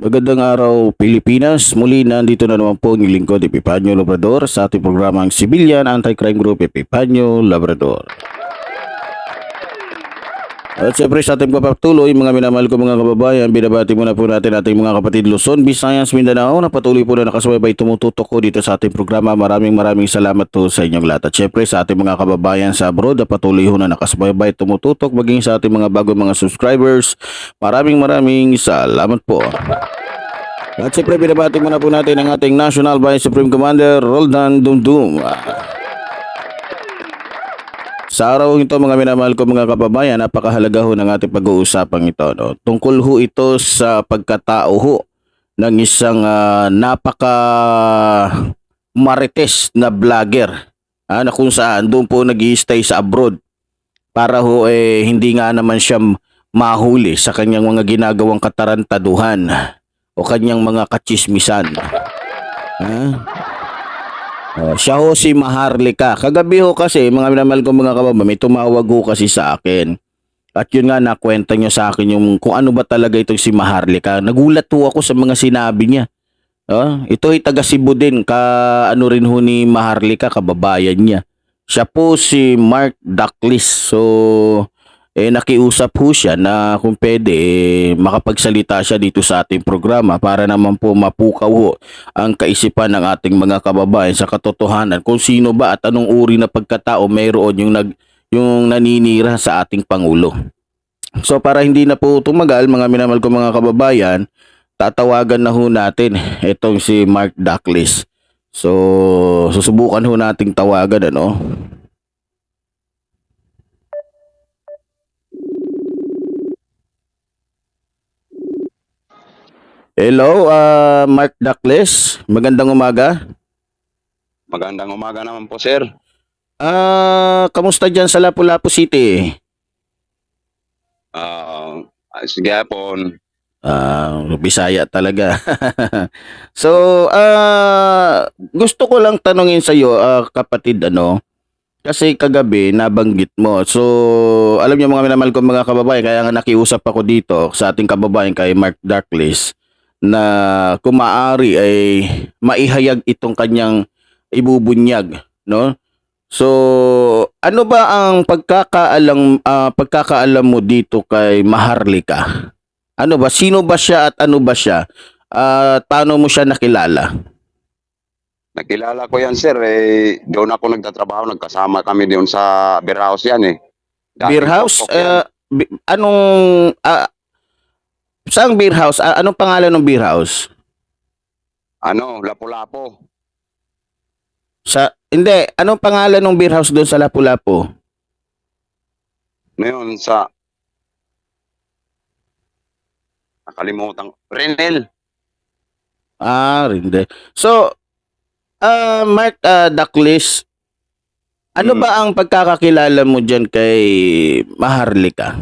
Magandang araw Pilipinas. Muli nandito na naman po ang lingkod Epipanyo Labrador sa ating programang Civilian Anti-Crime Group Epipanyo Labrador. At syempre sa ating papatuloy, mga minamahal ko mga kababayan, binabati muna po natin ating mga kapatid Luzon, Visayas, Mindanao na patuloy po na nakasubaybay tumututok ko dito sa ating programa. Maraming maraming salamat po sa inyong lahat. At syempre sa ating mga kababayan sa abroad na patuloy ho na nakasubaybay tumututok maging sa ating mga bagong mga subscribers. Maraming maraming salamat po. At siyempre, binabati muna po natin ang ating National Vice Supreme Commander, Roldan Dumdum. Sa araw ito, mga minamahal ko mga kababayan, napakahalaga ho ng ating pag-uusapang ito. No? Tungkol ho ito sa pagkatao ho ng isang ah, napaka marites na vlogger ah, na kung saan doon po nag stay sa abroad para ho eh, hindi nga naman siya mahuli sa kanyang mga ginagawang katarantaduhan o kanyang mga kachismisan. Ha? Oh, siya ho si Maharlika. Kagabi ho kasi, mga minamahal ko mga kababa, may tumawag ho kasi sa akin. At yun nga, nakwenta niya sa akin yung kung ano ba talaga itong si Maharlika. Nagulat ho ako sa mga sinabi niya. Oh, ito ay taga Cebu din, ka ano rin ho ni Maharlika, kababayan niya. Siya po si Mark Ducklis. So, eh nakiusap ho siya na kung pwede eh, makapagsalita siya dito sa ating programa para naman po mapukaw ho ang kaisipan ng ating mga kababayan sa katotohanan kung sino ba at anong uri na pagkatao mayroon yung nag yung naninira sa ating pangulo. So para hindi na po tumagal mga minamahal ko mga kababayan, tatawagan na ho natin itong si Mark Ducklis. So susubukan ho nating tawagan ano. Hello, uh, Mark Ducklis. Magandang umaga. Magandang umaga naman po, sir. Ah, kamusta diyan sa Lapu-Lapu City? Ah, sige po. Ah, Bisaya talaga. so, ah, gusto ko lang tanungin sa iyo, kapatid ano, kasi kagabi nabanggit mo. So, alam niyo mga minamahal ko mga kababayan, kaya nga nakiusap ako dito sa ating kababayan kay Mark Darklis na kung maaari ay maihayag itong kanyang ibubunyag, no? So, ano ba ang pagkakaalam ah, pagkakaalam mo dito kay Maharlika? Ano ba? Sino ba siya at ano ba siya? At paano mo siya nakilala? Nakilala ko yan, sir. Eh, doon ako nagtatrabaho. Nagkasama kami doon sa beer house yan eh. Dati Beer house? yan. Bi- anong ah, Saang beer house? Ah, anong pangalan ng beer house? ano, Lapu-Lapu. Sa hindi, anong pangalan ng beer house doon sa Lapu-Lapu? Ngayon sa... Nakalimutan. Renel. Ah, hindi. So, ah Mark uh, Ducklis, ano Mm. ba ang pagkakakilala mo diyan kay Maharlika?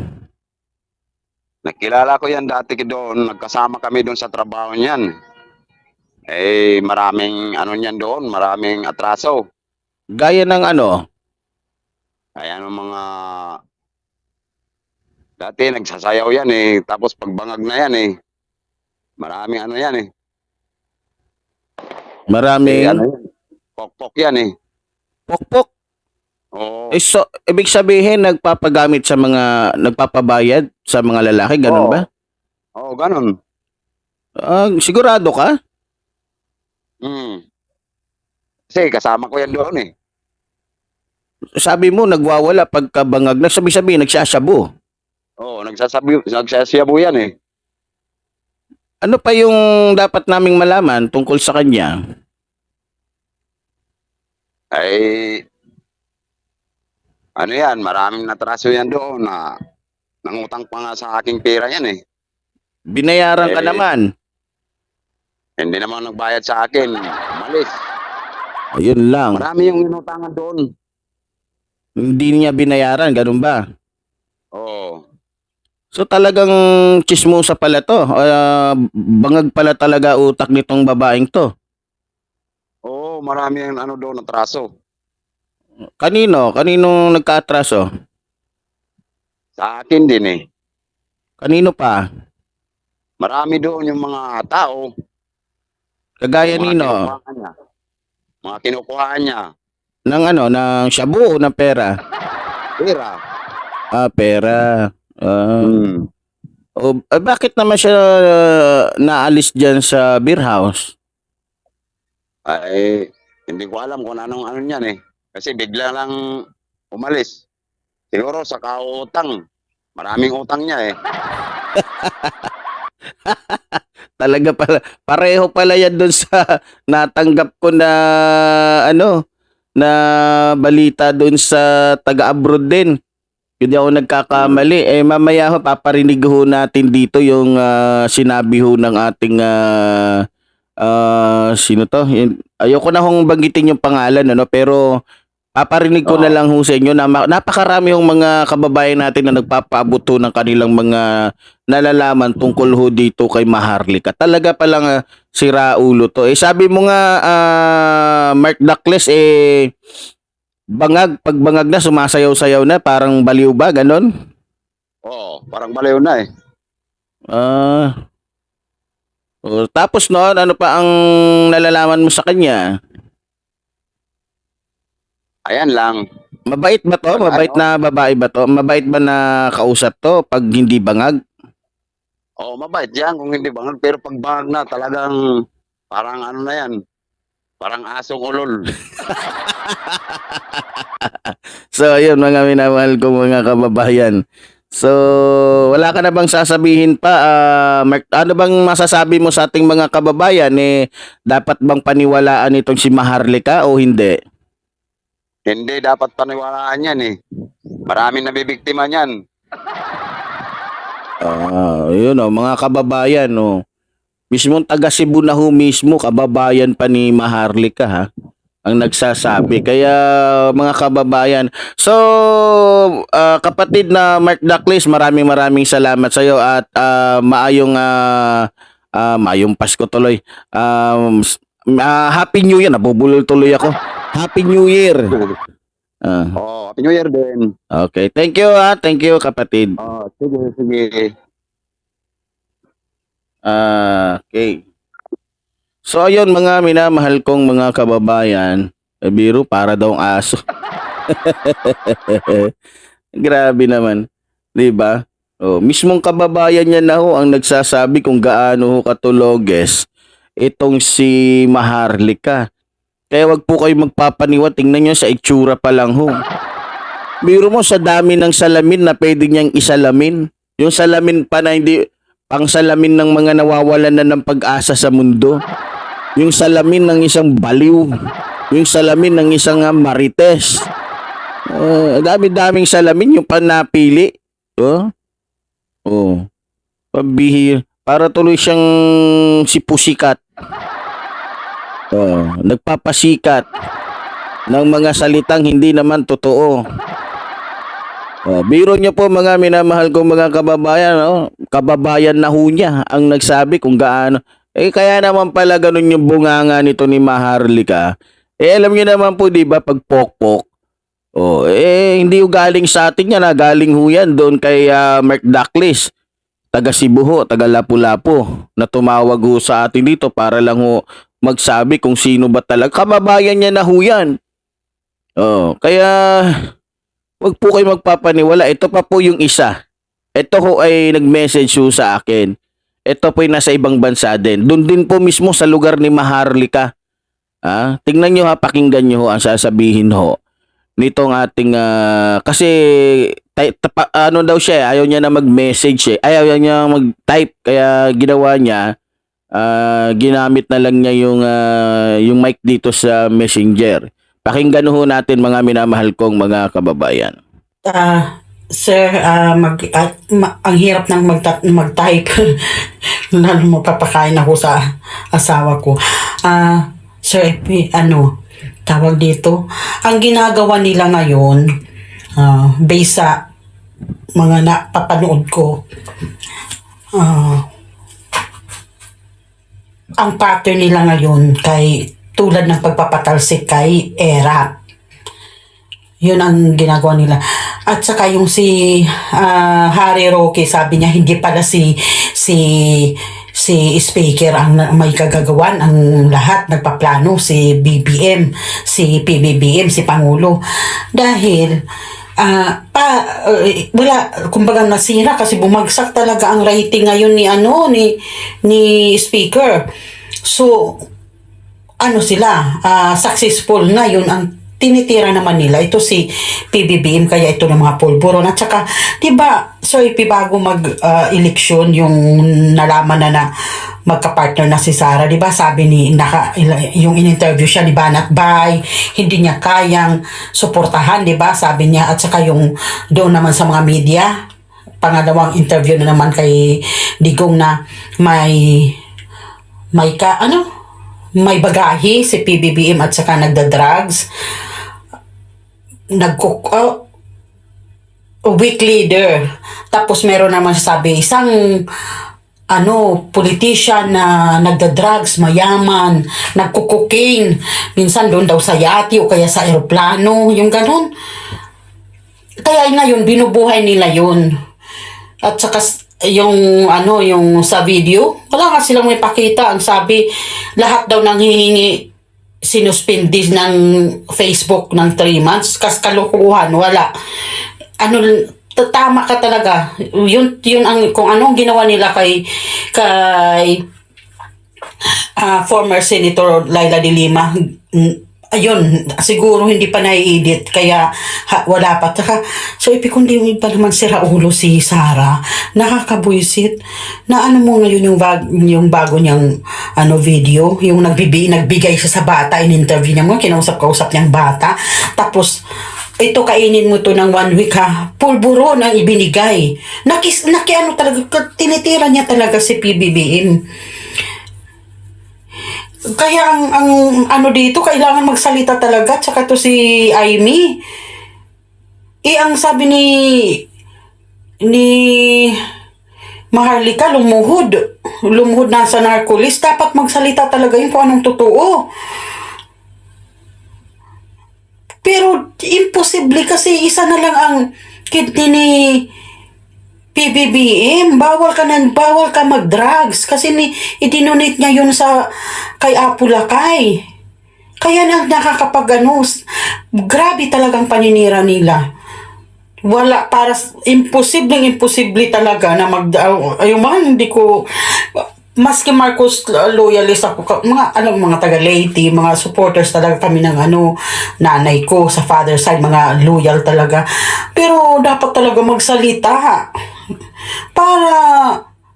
Nakilala ko yan dati doon. Nagkasama kami doon sa trabaho niyan. Eh, maraming ano niyan doon. Maraming atraso. Gaya ng ano? Kaya ng mga... Dati nagsasayaw yan eh. Tapos pagbangag na yan eh. Maraming ano yan eh. Maraming Eh, ano? Pokpok yan eh. pokpok. Oo. Eh, so, ibig sabihin nagpapagamit sa mga nagpapabayad sa mga lalaki, ganun Oo. ba? Oo, ganun. Ah, sigurado ka? Hmm. Kasi kasama ko yan doon eh. Sabi mo nagwawala pagkabangag. Nagsabi-sabi, nagsasabu. Oo, nagsasabi, nagsasiyabo yan eh. Ano pa yung dapat naming malaman tungkol sa kanya? Ay, ano yan, maraming natraso yan doon na nangutang pa nga sa aking pera yan eh. Binayaran ka Eh, naman. Hindi naman nagbayad sa akin. Malis. Ayun lang. Marami yung inutangan doon. Hindi niya binayaran, ganun ba? Oo. So talagang chismosa pala to. Ah, bangag pala talaga utak nitong babaeng to. Oo, marami yung ano doon, atraso. Kanino? Kanino nagka-atraso? Sa akin din eh. Kanino pa? Marami doon yung mga tao. Kagaya mga nino? kinukuhaan niya. Mga kinukuhaan niya. Ng ano, ng shabu o ng pera? Pera. Ah, pera. Ah, Hmm. o, ah, bakit naman siya ah, naalis dyan sa beer house? Ay, hindi ko alam kung anong ano niyan eh. Kasi bigla lang umalis. Siguro sa kautang. Maraming utang niya eh. Talaga pala, pareho pala yan doon sa natanggap ko na ano, na balita doon sa taga-abroad din. Hindi ako nagkakamali. Eh mamaya ho, paparinig ho natin dito yung ah, sinabi ho ng ating ah, ah, sino to? Ayoko na hong banggitin yung pangalan ano, pero paparinig ko na Oo. lang ho sa inyo na napakarami yung mga kababayan natin na nagpapaabot ho ng kanilang mga nalalaman tungkol ho dito kay Maharlika. Talaga palang uh, sira ulo to. Eh sabi mo nga ah, Mark Duckles eh bangag pag bangag na sumasayaw-sayaw na parang baliw ba ganon? Oo, parang baliw na eh. Ah. oh, tapos noon ano pa ang nalalaman mo sa kanya? Ayan lang. Mabait ba to? Mabait na babae ba to? Mabait ba na kausap to pag hindi bangag? Oo, mabait yan kung hindi bangag. Pero pag bangag na, talagang parang ano na yan. Parang asong ulol. So, ayun mga minamahal ko mga kababayan. So, wala ka na bang sasabihin pa? Mark, ano bang masasabi mo sa ating mga kababayan? Eh, dapat bang paniwalaan itong si Maharlika o hindi? Hindi dapat paniwalaan yan eh. Maraming nabibiktima niyan. Ah, yun oh, mga kababayan oh. Mismong taga Cebu na ho mismo, kababayan pa ni Maharlika ha ang nagsasabi. Kaya mga kababayan, so ah, kapatid na Mark Duckles, maraming maraming salamat sa iyo at ah, maayong ah, ah, maayong Pasko tuloy. Um, ah, Happy New Year, nabubulol tuloy ako. Happy New Year. Ah, Oo, Happy New Year din. okay, thank you ha. Thank you kapatid. Oo, sige, sige. Ah, okay. So ayun mga minamahal kong mga kababayan, eh, biro para daw ang aso. Grabe naman, 'di ba? Oh, mismong kababayan niya na ho ang nagsasabi kung gaano ho katuloges itong si Maharlika. Kaya wag po kayo magpapaniwa, tingnan niyo sa itsura pa lang ho. Biro mo sa dami ng salamin na pwede niyang isalamin. Yung salamin pa na hindi ang salamin ng mga nawawalan na ng pag-asa sa mundo. Yung salamin ng isang baliw. Yung salamin ng isang ah, marites. Uh, dami-daming salamin yung panapili. Oh. Oh. Pabihir. Para tuloy siyang si Pusikat. Oh, nagpapasikat ng mga salitang hindi naman totoo. Oh, biro niyo po mga minamahal kong mga kababayan, oh. kababayan na ho niya ang nagsabi kung gaano. Eh kaya naman pala ganun yung bunganga nito ni Maharlika. Eh alam niyo naman po 'di ba pag pokpok. Oh, eh hindi ho galing sa atin yan, ah. galing ho yan doon kay ah, Mark Ducklis. Taga Cebu ho, taga Lapu-Lapu na tumawag ho sa atin dito para lang ho magsabi kung sino ba talaga. Kababayan niya na ho yan. Oh, kaya Huwag po kayo magpapaniwala. Ito pa po yung isa. Ito ho ay nag-message ho sa akin. Ito po ay nasa ibang bansa din. Doon din po mismo sa lugar ni Maharlika. Ah, tingnan nyo ha, pakinggan nyo ho ang sasabihin ho. Nitong ating, ah, kasi ano daw siya, eh, ayaw niya na mag-message eh. Ayaw niya mag-type. Kaya ginawa niya, ah, ginamit na lang niya yung, ah, yung mic dito sa messenger. Pakinggan ho natin mga minamahal kong mga kababayan. Ah, sir, ah, mag, ah, ma- ang hirap nang magta- mag-type. Lalo mo papakain ako sa asawa ko. Ah, sir, eh, ano, tawag dito, ang ginagawa nila ngayon, ah, based sa mga napapanood ko, ah, ang pattern nila ngayon kay tulad ng pagpapatalsik kay Era. Yun ang ginagawa nila. At saka yung si ah, Harry Roque, sabi niya hindi pala si si si speaker ang may kagagawan ang lahat nagpaplano si BBM, si PBBM, si Pangulo. Dahil ah pa eh, wala kumbaga nasira kasi bumagsak talaga ang rating ngayon ni ano ni ni speaker. So ano sila, ah, successful na yun ang tinitira naman nila. Ito si PBBM, kaya ito ng mga pulburon. At saka, di ba, so bago mag-eleksyon, yung nalaman na na magka-partner na si Sarah, di ba, sabi ni, naka, yung in-interview siya ni Banat Bay, hindi niya kayang suportahan, di ba, sabi niya, at saka yung doon naman sa mga media, pangalawang interview na naman kay Digong na may may ka, ano, may bagahe si PBBM at saka nagda-drugs. Nagkuk, oh, weak leader. Tapos meron naman sabi, isang ano, politician na nagda-drugs, mayaman, nagkukokaine, minsan doon daw sa yati o kaya sa aeroplano, yung ganun. Kaya ngayon, binubuhay nila yun. At saka yung ano, yung sa video, wala nga silang may pakita. Ang sabi, lahat daw nang hihingi sinuspindi ng Facebook ng 3 months. Kas kalukuhan, wala. Ano, tama ka talaga. Yun, yun ang, kung anong ginawa nila kay, kay ah, former Senator Laila de Lima, ayun, siguro hindi pa nai-edit, kaya ha, wala pa. Taka, so ipikundi pa naman si Raulo si Sara, nakakabuisit, na ano mo ngayon yung, bag, yung bago niyang ano, video, yung nagbibi, nagbigay siya sa bata, in-interview niya mo, kinausap-kausap niyang bata, tapos, ito kainin mo to ng one week ha. Pulburo na ibinigay. Nakis, naki ano talaga, tinitira niya talaga si PBBM. Kaya ang, ang ano dito, kailangan magsalita talaga. Tsaka to si Aimee. Eh, ang sabi ni ni Maharlika, lumuhod. Lumuhod na sa narcolis. Dapat magsalita talaga yun kung anong totoo. Pero imposible kasi isa na lang ang kidney ni PBBM, bawal ka na, bawal ka mag-drugs kasi ni idinonate niya yun sa kay Apulakay. Kaya nang nakakapag ano, grabe talagang paninira nila. Wala para s- imposible talaga na mag ayun man hindi ko maski Marcos loyalist ako mga alam mga taga Leyte mga supporters talaga kami ng ano nanay ko sa father side mga loyal talaga pero dapat talaga magsalita para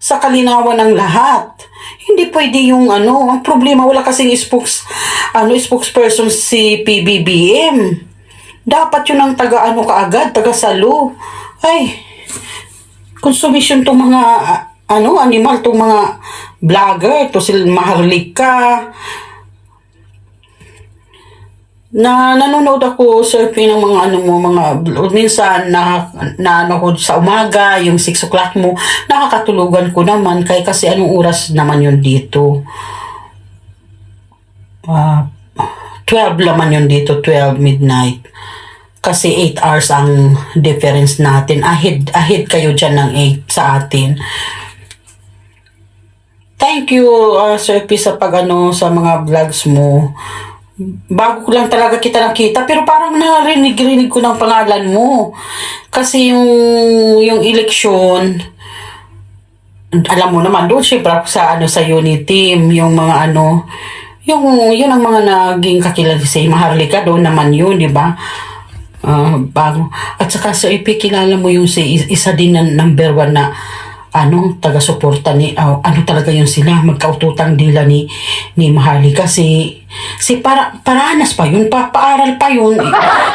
sa kalinawan ng lahat. Hindi pwede yung ano, ang problema wala kasing spokes, ano, spokesperson si PBBM. Dapat yun ang taga ano kaagad, taga salo. Ay, consumption tong mga ano, animal, tong mga vlogger, to sila Maharlika, na nanonood ako surfing ng mga ano mo mga minsan na, na ano ko sa umaga yung 6 o'clock mo nakakatulugan ko naman. Kay kasi anong oras naman yun dito? Ah, 12 naman yun dito 12 midnight. Kasi 8 hours ang difference natin. Ahead ahead kayo dyan ng 8 sa atin. Thank you uh, Sir P sa pag ano sa mga vlogs mo bago ko lang talaga kita nakita pero parang narinig-rinig ko ng pangalan mo. Kasi yung yung eleksyon alam mo naman doon syempre ako sa ano sa unit team yung mga ano yung yun ang mga naging kakilala si Maharlika doon naman yun di ba? Ah, bago. At saka sa IP kilala mo yung si isa din na number one na ano taga-suporta ni ah, ano talaga yun sila? Magkaututang dila ni ni Maharlika si si para paranas pa yun. Pa paaral pa yun.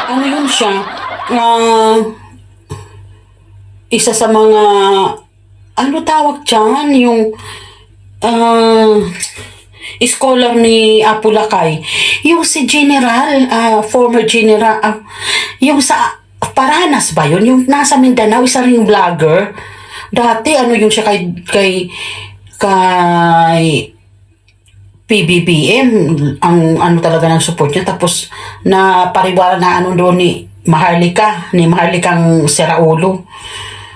Ano yun siya? Ah, isa sa mga ano tawag dyan? Yung ah, scholar ni Apulakay, yung si General, ah, former General, ah, yung sa Paranas ba yun? Yung nasa Mindanao, isa ring vlogger. Dati, ano yung siya kay, kay, kay PBBM, ang ano talaga ng support niya. Tapos, na pariwara na ano doon ni Maharlika, ni Maharlikang Seraulo.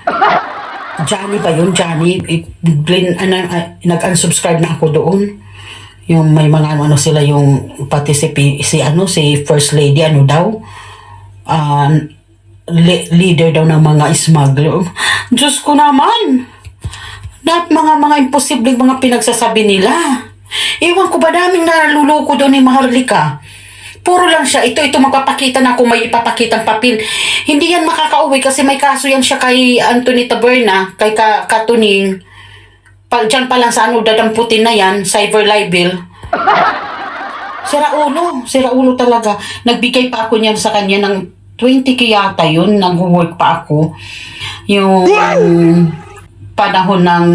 Johnny ba yun? Johnny? Blin, ano, ah, nag-unsubscribe na ako doon. Yung may mga ano, ano sila yung pati si, si ano si First Lady ano daw ah, le- leader daw ng mga smuggler. Diyos ko naman. Lahat mga mga imposibleng mga pinagsasabi nila. Ewan ko ba daming naluloko doon ni Maharlika. Puro lang siya. Ito, ito magpapakita na kung may ipapakitang papel. Hindi yan makakauwi kasi may kaso yan siya kay Anthony Taberna, kay Ka Katuning. Pag dyan pa lang sa ano, dadamputin na yan, cyber libel. Sira ulo, sira ulo talaga. Nagbigay pa ako niyan sa kanya ng 20k yata yun, nag-work pa ako. Yung panahon ng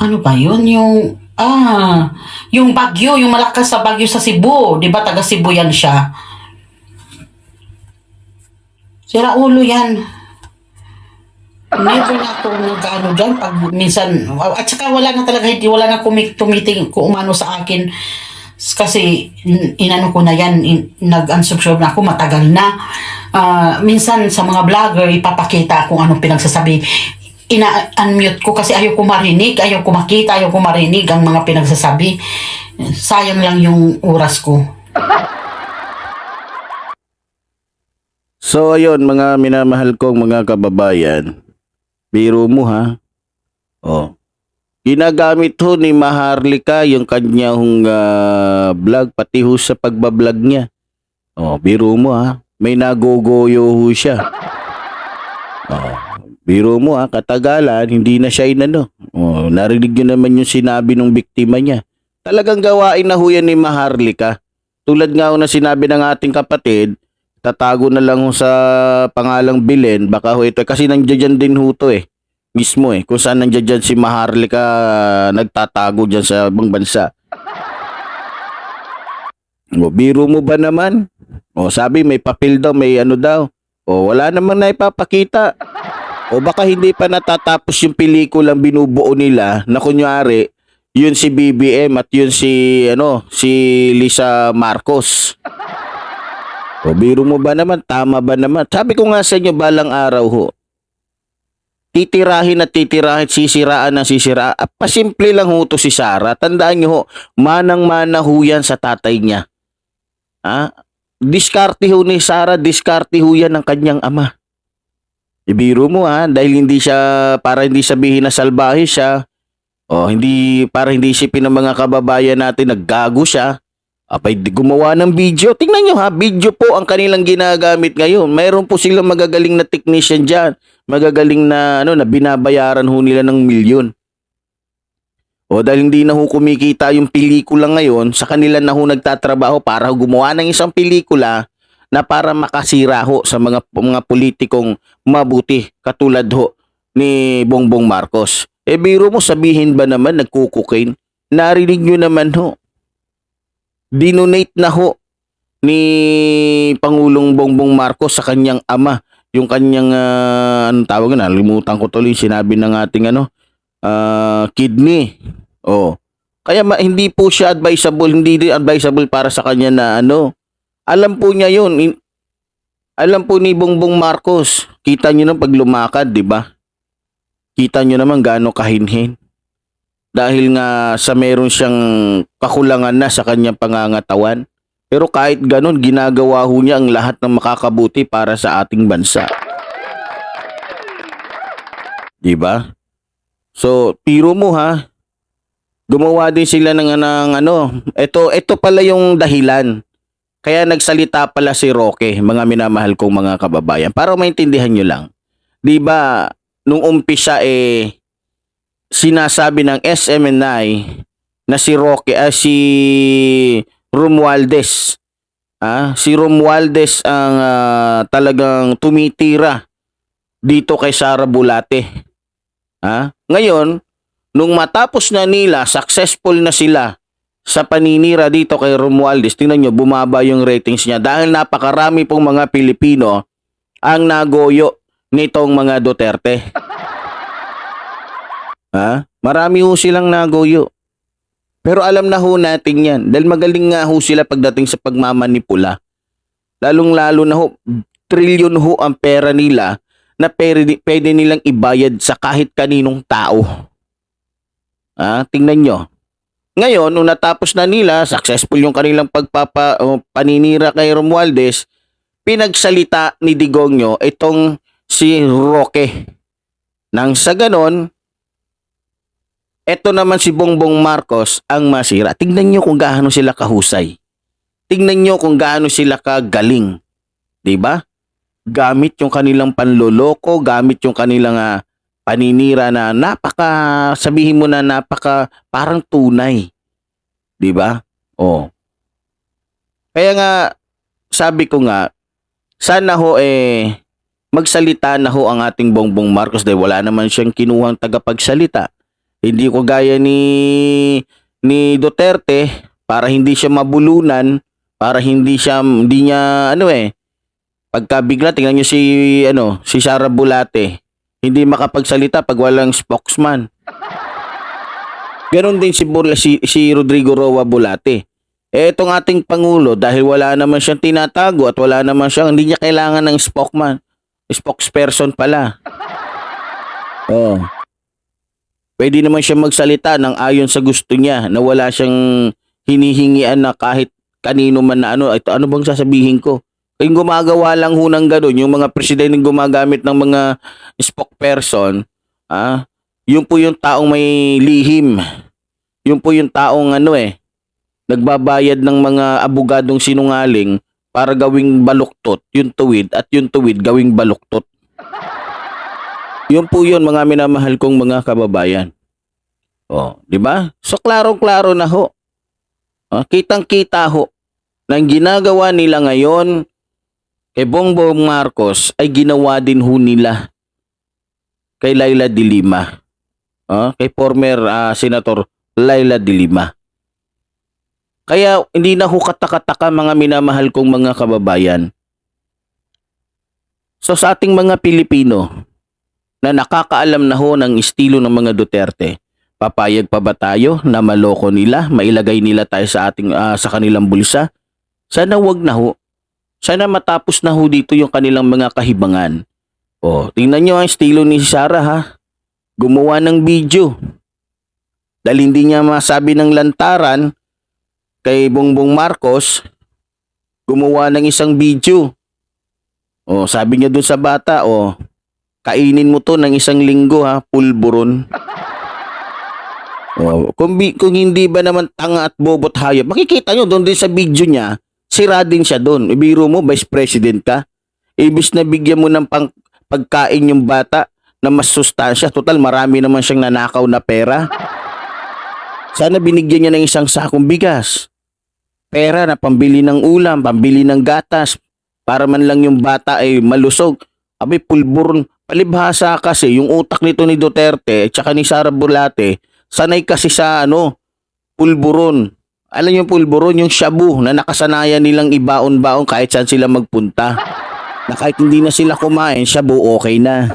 ano ba yun? Yung ah, yung bagyo, yung malakas sa bagyo sa Cebu, 'di ba? Taga Cebu yan siya. Sira ulo yan. Never na ako nag-ano dyan pag minsan, at saka wala na talaga, hindi, wala na kumik, tumiting, kung umano sa akin. Kasi in- inano ko na yan, in, nag-unsubscribe na ako, matagal na. Ah, minsan sa mga vlogger, ipapakita kung anong pinagsasabi. Ina-unmute ko kasi ayaw ko marinig, ayaw ko makita, ayaw ko marinig ang mga pinagsasabi. Sayang lang yung oras ko. So ayun mga minamahal kong mga kababayan, biro mo ha. Oh. Ginagamit ho ni Maharlika yung kanyang ah, vlog pati ho sa pagbablog niya. Oh, biro mo ha. May nagogoyo ho siya. Oh, biro mo ha, katagalan hindi na siya inano. Oh, narinig niyo naman yung sinabi ng biktima niya. Talagang gawain na ho yan ni Maharlika. Tulad nga ho na sinabi ng ating kapatid, tatago na lang ho sa pangalang Bilen, baka ho ito, kasi nandiyan din ho to eh, mismo eh, kung saan nandiyan dyan si Maharlika nagtatago dyan sa ibang bansa. O, biro mo ba naman? O, sabi may papel daw, may ano daw. O, wala namang na ipapakita. O baka hindi pa natatapos yung pelikulang binubuo nila na kunyari, yun si BBM at yun si ano si Lisa Marcos. O biro mo ba naman? Tama ba naman? Sabi ko nga sa inyo balang araw ho. Titirahin at titirahin, sisiraan na sisiraan. Ah, Pasimple lang ho to si Sara. Tandaan niyo ho, manang-mana ho yan sa tatay niya. Ha? Diskarte ho ni Sara, diskarte ho yan ng kanyang ama. Ibiro mo ha, dahil hindi siya, para hindi sabihin na salbahe siya, o hindi, para hindi isipin ng mga kababayan natin naggago siya, Apay gumawa ng video. Tingnan nyo ha, video po ang kanilang ginagamit ngayon. Mayroon po silang magagaling na technician dyan. Magagaling na, ano, na binabayaran ho nila ng milyon. O dahil hindi na ho kumikita yung pelikula ngayon, sa kanila na ho nagtatrabaho para ho gumawa ng isang pelikula na para makasira ho sa mga mga politikong mabuti katulad ho ni Bongbong Marcos. Eh biro mo sabihin ba naman nagkukukain? Narinig nyo naman ho dinonate na ho ni Pangulong Bongbong Marcos sa kanyang ama. Yung kanyang uh, anong tawag na limutan ko tuloy sinabi ng ating ano ah, kidney. Oh kaya ma- hindi po siya advisable hindi din advisable para sa kanya na ano alam po niya yun In- alam po ni Bongbong Marcos. Kita niyo nang pag lumakad di ba? Kita niyo naman gaano kahinhin dahil nga sa meron siyang kakulangan na sa kanyang pangangatawan. Pero kahit ganun, ginagawa ho niya ang lahat ng makakabuti para sa ating bansa. Di ba? So, tiro mo ha. Gumawa din sila ng, ng ano, ito, ito pala yung dahilan. Kaya nagsalita pala si Roque, mga minamahal kong mga kababayan. Para maintindihan nyo lang. Di ba, nung umpisa eh, sinasabi ng SMNI na si Roque, ah, si Romualdez. Ah, si Romualdez ang ah, talagang tumitira dito kay Sara Bulate. Ah, ngayon, nung matapos na nila, successful na sila sa paninira dito kay Romualdez, tingnan nyo, bumaba yung ratings niya dahil napakarami pong mga Pilipino ang nagoyo nitong mga Duterte. Ha? Marami ho silang nagoyo. Pero alam na ho natin yan. Dahil magaling nga ho sila pagdating sa pagmamanipula. Lalong-lalo na ho, trilyon ho ang pera nila na pwede, pwede nilang ibayad sa kahit kaninong tao. Ah, tingnan nyo. Ngayon, nung natapos na nila, successful yung kanilang pagpapa, o paninira kay Romualdez, pinagsalita ni Digongyo itong si Roque. Nang sa ganon, eto naman si Bongbong Marcos ang masira. Tingnan nyo kung gaano sila kahusay. Tingnan nyo kung gaano sila kagaling. ba? Gamit yung kanilang panloloko, gamit yung kanilang ah, paninira na napaka sabihin mo na napaka parang tunay. ba? Oh. Kaya nga sabi ko nga sana ho eh magsalita na ho ang ating Bongbong Marcos dahil wala naman siyang kinuhang tagapagsalita. Hindi ko gaya ni ni Duterte para hindi siya mabulunan, para hindi siya hindi niya ano eh pagka tingnan niyo si ano si Sara Bulate hindi makapagsalita pag walang spokesman. Ganon din si, Bula, si, si Rodrigo Roa Bulate. Eh, itong ating Pangulo, dahil wala naman siyang tinatago at wala naman siyang, hindi niya kailangan ng spokesman. Spokesperson pala. Oh. Pwede naman siya magsalita ng ayon sa gusto niya na wala siyang hinihingian na kahit kanino man na ano, ito ano bang sasabihin ko? Yung gumagawa lang ho ng ganun, yung mga presidente gumagamit ng mga spokesperson, ah, yun po yung taong may lihim. Yun po yung taong ano eh, nagbabayad ng mga abogadong sinungaling para gawing baluktot, yung tuwid, at yung tuwid gawing baluktot. Yun po yun mga minamahal kong mga kababayan. Oh, di ba? So klaro-klaro na ho. Ah, kitang-kita ho na ang ginagawa nila ngayon kay Bongbong Marcos ay ginawa din ho nila kay Laila de Lima. Ah, kay former ah, Senator Laila de Lima. Kaya hindi na ho katakataka mga minamahal kong mga kababayan. So sa ating mga Pilipino na nakakaalam na ho ng estilo ng mga Duterte, papayag pa ba tayo na maloko nila, mailagay nila tayo sa ating ah, sa kanilang bulsa? Sana wag na ho. Sana matapos na ho dito yung kanilang mga kahibangan. O, tingnan nyo ang estilo ni Sarah ha. Gumawa ng video. Dahil hindi niya masabi ng lantaran kay Bongbong Marcos, gumawa ng isang video. O, sabi niya dun sa bata, o, kainin mo to ng isang linggo ha, pulburon. O, kung, bi- kung hindi ba naman tanga at bobot hayop, makikita nyo doon din sa video niya, sira din siya doon. Ibiro mo, vice president ka. Ibis na bigyan mo ng pang, pagkain yung bata na mas sustansya. Total, marami naman siyang nanakaw na pera. Sana binigyan niya ng isang sakong bigas. Pera na pambili ng ulam, pambili ng gatas, para man lang yung bata ay malusog. Abay, pulburon. Palibhasa kasi, yung utak nito ni Duterte at ni Sara Bulate, sanay kasi sa ano, pulburon. Alam yung pulburon, yung shabu na nakasanayan nilang ibaon-baon kahit saan sila magpunta. Na kahit hindi na sila kumain, shabu okay na.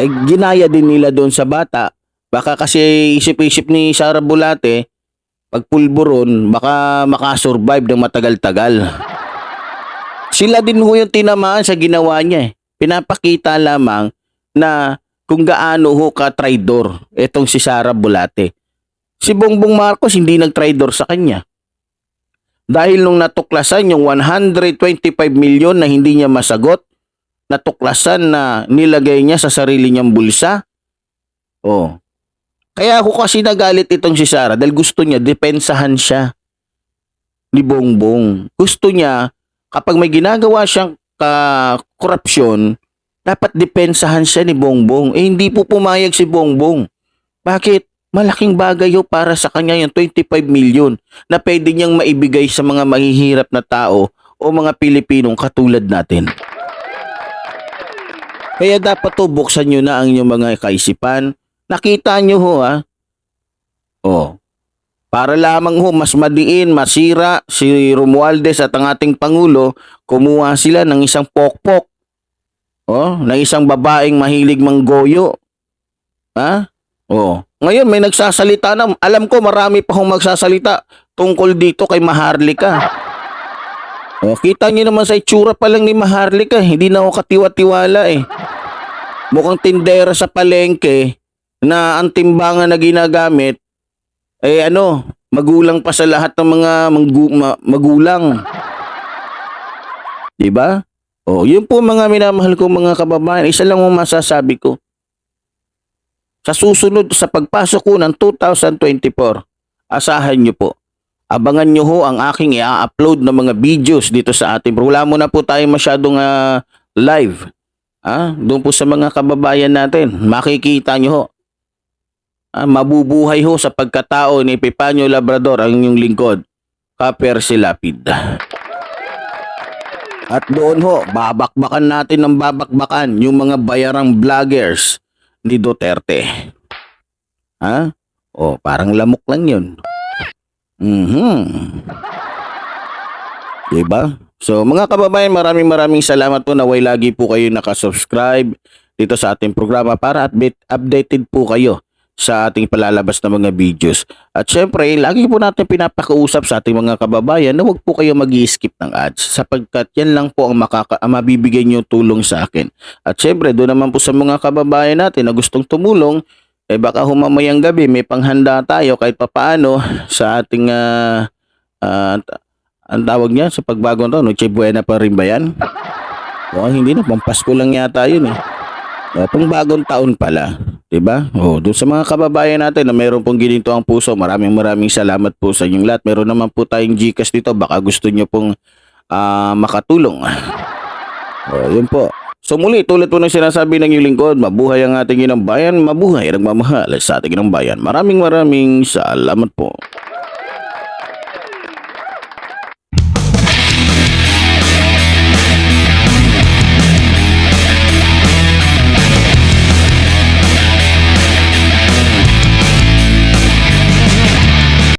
Eh, ginaya din nila doon sa bata. Baka kasi isip-isip ni Sara Bulate, pag pulburon, baka makasurvive ng matagal-tagal. Sila din ho yung tinamaan sa ginawa niya eh. Pinapakita lamang na kung gaano ho ka-traidor itong si Sara Bulate. Si Bongbong Marcos hindi nag-traidor sa kanya. Dahil nung natuklasan yung 125 milyon na hindi niya masagot, natuklasan na nilagay niya sa sarili niyang bulsa. Oh. Kaya ako kasi nagalit itong si Sara dahil gusto niya depensahan siya ni Bongbong. Gusto niya kapag may ginagawa siyang ka korupsyon, dapat depensahan siya ni Bongbong. Eh hindi po pumayag si Bongbong. Bakit? Malaking bagay ho para sa kanya yung 25 million na pwede niyang maibigay sa mga mahihirap na tao o mga Pilipinong katulad natin. Kaya dapat to buksan nyo na ang inyong mga kaisipan. Nakita nyo ho ha, Oh. Para lamang ho mas madiin, masira si Romualdez at ang ating Pangulo, kumuha sila ng isang pokpok. Oh, ng isang babaeng mahilig manggoyo. Ha? Oh. Ngayon may nagsasalita na, alam ko marami pa hong magsasalita tungkol dito kay Maharlika. Oh, kita niyo naman sa itsura pa lang ni Maharlika, hindi na ako katiwa-tiwala eh. Mukhang tindera sa palengke na ang timbangan na ginagamit eh ano, magulang pa sa lahat ng mga manggu- ma- magulang. 'Di ba? Oh, yun po mga minamahal ko mga kababayan. Isa lang ang masasabi ko. Sa susunod sa pagpasok ko ng 2024, asahan nyo po. Abangan nyo ho ang aking i-upload na mga videos dito sa ating. Wala mo na po tayo masyadong ah, live. Ah, doon po sa mga kababayan natin. Makikita nyo ho. Ah, mabubuhay ho sa pagkatao ni Epipanyo Labrador ang inyong lingkod. Kaper si Lapid. At doon ho, babakbakan natin ng babakbakan yung mga bayarang vloggers ni Duterte. Ha? O, parang lamok lang yun. Mhm. Diba? So, mga kababayan, maraming maraming salamat po na way lagi po kayo nakasubscribe dito sa ating programa para update, updated po kayo sa ating palalabas na mga videos. At syempre, lagi po natin pinapakausap sa ating mga kababayan na huwag po kayo mag skip ng ads sapagkat yan lang po ang, makaka- ang mabibigay nyo tulong sa akin. At syempre, doon naman po sa mga kababayan natin na gustong tumulong, eh baka humamayang gabi may panghanda tayo kahit papaano sa ating ah, t- ang tawag niya sa pagbagong taon, Noche Buena pa rin ba yan? O hindi na, pampasko lang yata yun eh. O, pang bagong taon pala. 'Di ba? Oh, doon sa mga kababayan natin na meron pong gininto ang puso, maraming maraming salamat po sa inyong lahat. Meron naman po tayong GCash dito, baka gusto niyo pong ah, makatulong. Oh, yun po. So muli, tulad po ng sinasabi ng inyong lingkod, mabuhay ang ating inang bayan, mabuhay ang nagmamahal sa ating inang bayan. Maraming maraming salamat po.